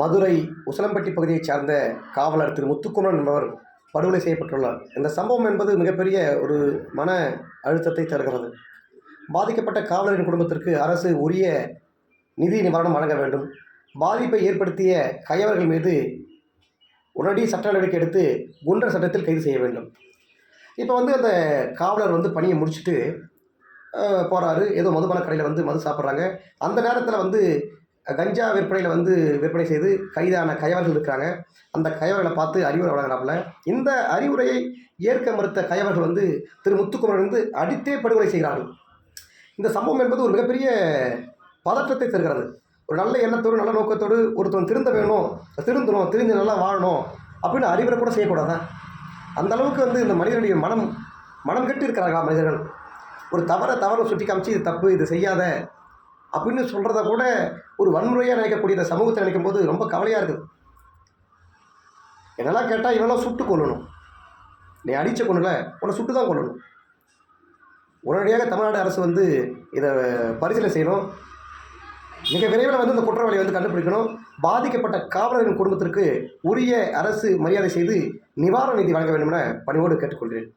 மதுரை உசலம்பட்டி பகுதியைச் சார்ந்த காவலர் திரு முத்துக்குமரன் என்பவர் படுகொலை செய்யப்பட்டுள்ளார். இந்த சம்பவம் என்பது மிகப்பெரிய ஒரு மன அழுத்தத்தை தருகிறது. பாதிக்கப்பட்ட காவலரின் குடும்பத்திற்கு அரசு உரிய நிதி நிவாரணம் வழங்க வேண்டும். பாதிப்பை ஏற்படுத்திய கையவர்கள் மீது உடனடி சட்ட நடவடிக்கை எடுத்து குண்டர் சட்டத்தில் கைது செய்ய வேண்டும். இப்போ வந்து அந்த காவலர் வந்து பணியை முடிச்சுட்டு போகிறாரு ஏதோ மதுபான கடையில் வந்து மது சாப்பிட்றாங்க. அந்த நேரத்தில் வந்து கஞ்சா விற்பனையில் வந்து விற்பனை செய்து கைதான கயவர்கள் இருக்கிறாங்க. அந்த கயவர்களை பார்த்து அறிவுரை வழங்குறாப்புல இந்த அறிவுரையை ஏற்க மறுத்த கயவர்கள் வந்து திரு முத்துக்குமரன் வந்து அடித்தே படுகொலை செய்கிறார்கள். இந்த சம்பவம் என்பது ஒரு மிகப்பெரிய பதற்றத்தை தருகிறது. ஒரு நல்ல எண்ணத்தோடு நல்ல நோக்கத்தோடு ஒருத்தன் திருந்த வேணும் திருந்தணும் திரிந்து நல்லா வாழணும் அப்படின்னு அறிவுரை கூட செய்யக்கூடாதான் அந்த அளவுக்கு வந்து இந்த மனிதனுடைய மனம் மனம் கெட்டு இருக்கிறார்களா மனிதர்கள்? ஒரு தவறை தவறை சுட்டி காமிச்சு இது தப்பு இது செய்யாத அப்படின்னு சொல்கிறத கூட ஒரு வன்முறையாக நினைக்கக்கூடிய இந்த சமூகத்தை நினைக்கும் போது ரொம்ப கவலையாக இருக்குது. என்னெல்லாம் கேட்டால் இவெல்லாம் சுட்டு கொல்லணும். நீ அடித்த கொள்ளல உன்னை சுட்டு தான் கொல்லணும். உடனடியாக தமிழ்நாடு அரசு வந்து இதை பரிசீலனை செய்யணும். மிக விரைவில் வந்து இந்த குற்றவாளியை வந்து கண்டுபிடிக்கணும். பாதிக்கப்பட்ட காவலரின் குடும்பத்திற்கு உரிய அரசு மரியாதை செய்து நிவாரண நிதி வழங்க வேண்டும் என பணிவோடு கேட்டுக்கொள்கிறேன்.